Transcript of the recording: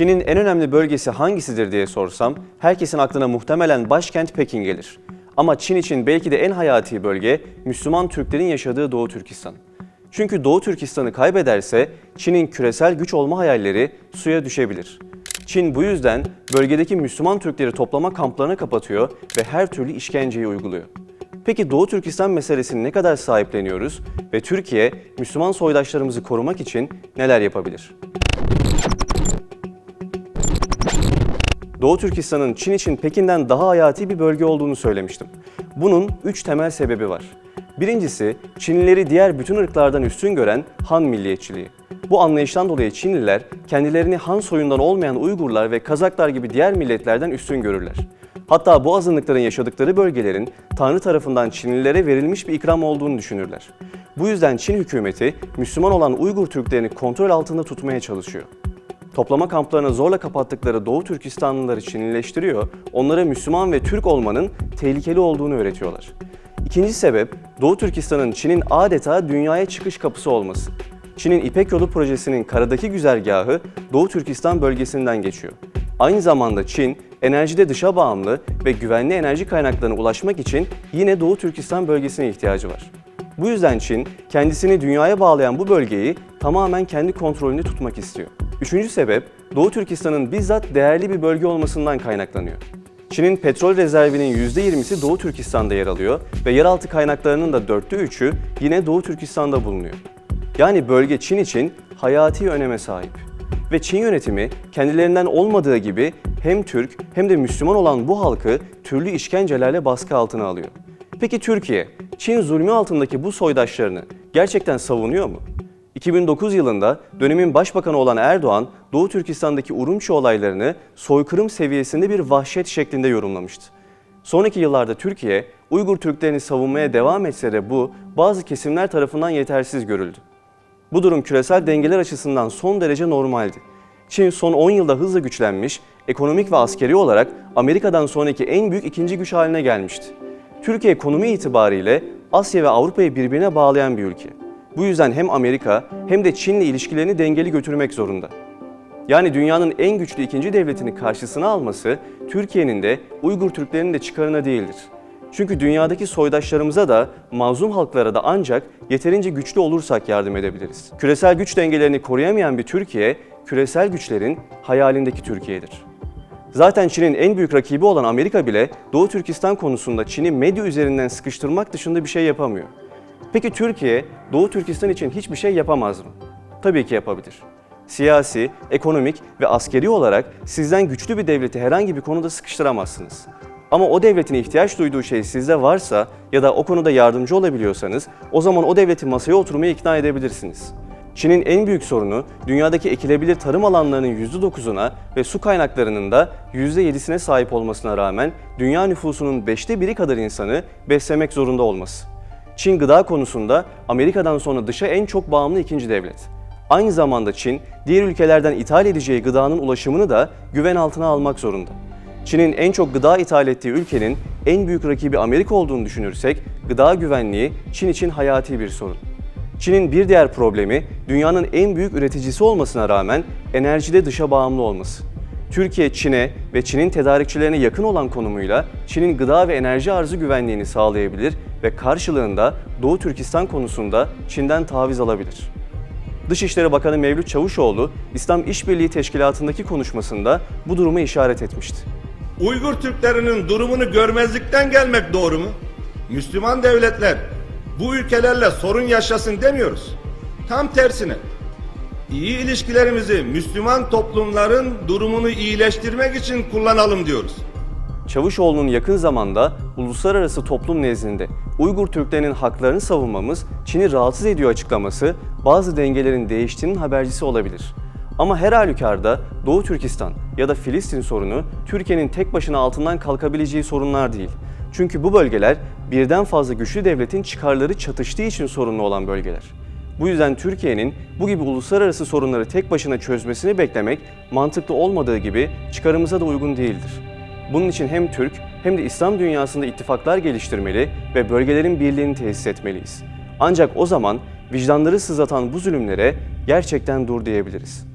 Çin'in en önemli bölgesi hangisidir diye sorsam, herkesin aklına muhtemelen başkent Pekin gelir. Ama Çin için belki de en hayati bölge Müslüman Türklerin yaşadığı Doğu Türkistan. Çünkü Doğu Türkistan'ı kaybederse Çin'in küresel güç olma hayalleri suya düşebilir. Çin bu yüzden bölgedeki Müslüman Türkleri toplama kamplarına kapatıyor ve her türlü işkenceyi uyguluyor. Peki Doğu Türkistan meselesini ne kadar sahipleniyoruz ve Türkiye Müslüman soydaşlarımızı korumak için neler yapabilir? Doğu Türkistan'ın Çin için Pekin'den daha hayati bir bölge olduğunu söylemiştim. Bunun üç temel sebebi var. Birincisi, Çinlileri diğer bütün ırklardan üstün gören Han milliyetçiliği. Bu anlayıştan dolayı Çinliler kendilerini Han soyundan olmayan Uygurlar ve Kazaklar gibi diğer milletlerden üstün görürler. Hatta bu azınlıkların yaşadıkları bölgelerin Tanrı tarafından Çinlilere verilmiş bir ikram olduğunu düşünürler. Bu yüzden Çin hükümeti Müslüman olan Uygur Türklerini kontrol altında tutmaya çalışıyor. Toplama kamplarını zorla kapattıkları Doğu Türkistanlıları Çinileştiriyor, onlara Müslüman ve Türk olmanın tehlikeli olduğunu öğretiyorlar. İkinci sebep, Doğu Türkistan'ın Çin'in adeta dünyaya çıkış kapısı olması. Çin'in İpek Yolu projesinin karadaki güzergahı Doğu Türkistan bölgesinden geçiyor. Aynı zamanda Çin, enerjide dışa bağımlı ve güvenli enerji kaynaklarına ulaşmak için yine Doğu Türkistan bölgesine ihtiyacı var. Bu yüzden Çin, kendisini dünyaya bağlayan bu bölgeyi tamamen kendi kontrolünde tutmak istiyor. Üçüncü sebep, Doğu Türkistan'ın bizzat değerli bir bölge olmasından kaynaklanıyor. Çin'in petrol rezervinin %20'si Doğu Türkistan'da yer alıyor ve yeraltı kaynaklarının da dörtte üçü yine Doğu Türkistan'da bulunuyor. Yani bölge Çin için hayati öneme sahip. Ve Çin yönetimi kendilerinden olmadığı gibi hem Türk hem de Müslüman olan bu halkı türlü işkencelerle baskı altına alıyor. Peki Türkiye, Çin zulmü altındaki bu soydaşlarını gerçekten savunuyor mu? 2009 yılında dönemin başbakanı olan Erdoğan, Doğu Türkistan'daki Urumçi olaylarını soykırım seviyesinde bir vahşet şeklinde yorumlamıştı. Sonraki yıllarda Türkiye, Uygur Türklerini savunmaya devam etse de bu bazı kesimler tarafından yetersiz görüldü. Bu durum küresel dengeler açısından son derece normaldi. Çin son 10 yılda hızla güçlenmiş, ekonomik ve askeri olarak Amerika'dan sonraki en büyük ikinci güç haline gelmişti. Türkiye konumi itibariyle Asya ve Avrupa'yı birbirine bağlayan bir ülke. Bu yüzden hem Amerika hem de Çin'le ilişkilerini dengeli götürmek zorunda. Yani dünyanın en güçlü ikinci devletini karşısına alması Türkiye'nin de Uygur Türklerinin de çıkarına değildir. Çünkü dünyadaki soydaşlarımıza da mazlum halklara da ancak yeterince güçlü olursak yardım edebiliriz. Küresel güç dengelerini koruyamayan bir Türkiye, küresel güçlerin hayalindeki Türkiye'dir. Zaten Çin'in en büyük rakibi olan Amerika bile Doğu Türkistan konusunda Çin'i medya üzerinden sıkıştırmak dışında bir şey yapamıyor. Peki Türkiye Doğu Türkistan için hiçbir şey yapamaz mı? Tabii ki yapabilir. Siyasi, ekonomik ve askeri olarak sizden güçlü bir devleti herhangi bir konuda sıkıştıramazsınız. Ama o devletin ihtiyaç duyduğu şey sizde varsa ya da o konuda yardımcı olabiliyorsanız o zaman o devleti masaya oturmaya ikna edebilirsiniz. Çin'in en büyük sorunu dünyadaki ekilebilir tarım alanlarının %9'una ve su kaynaklarının da %7'sine sahip olmasına rağmen dünya nüfusunun 5'te biri kadar insanı beslemek zorunda olması. Çin gıda konusunda Amerika'dan sonra dışa en çok bağımlı ikinci devlet. Aynı zamanda Çin, diğer ülkelerden ithal edeceği gıdanın ulaşımını da güven altına almak zorunda. Çin'in en çok gıda ithal ettiği ülkenin en büyük rakibi Amerika olduğunu düşünürsek, gıda güvenliği Çin için hayati bir sorun. Çin'in bir diğer problemi dünyanın en büyük üreticisi olmasına rağmen enerjide dışa bağımlı olması. Türkiye Çin'e ve Çin'in tedarikçilerine yakın olan konumuyla Çin'in gıda ve enerji arzı güvenliğini sağlayabilir ve karşılığında Doğu Türkistan konusunda Çin'den taviz alabilir. Dışişleri Bakanı Mevlüt Çavuşoğlu, İslam İşbirliği Teşkilatı'ndaki konuşmasında bu durumu işaret etmişti. Uygur Türklerinin durumunu görmezlikten gelmek doğru mu? Müslüman devletler bu ülkelerle sorun yaşasın demiyoruz. Tam tersine. İyi ilişkilerimizi Müslüman toplumların durumunu iyileştirmek için kullanalım diyoruz. Çavuşoğlu'nun yakın zamanda uluslararası toplum nezdinde Uygur Türklerinin haklarını savunmamız Çin'i rahatsız ediyor açıklaması bazı dengelerin değiştiğinin habercisi olabilir. Ama her halükarda Doğu Türkistan ya da Filistin sorunu Türkiye'nin tek başına altından kalkabileceği sorunlar değil. Çünkü bu bölgeler birden fazla güçlü devletin çıkarları çatıştığı için sorunlu olan bölgeler. Bu yüzden Türkiye'nin bu gibi uluslararası sorunları tek başına çözmesini beklemek mantıklı olmadığı gibi çıkarımıza da uygun değildir. Bunun için hem Türk hem de İslam dünyasında ittifaklar geliştirmeli ve bölgelerin birliğini tesis etmeliyiz. Ancak o zaman vicdanları sızlatan bu zulümlere gerçekten dur diyebiliriz.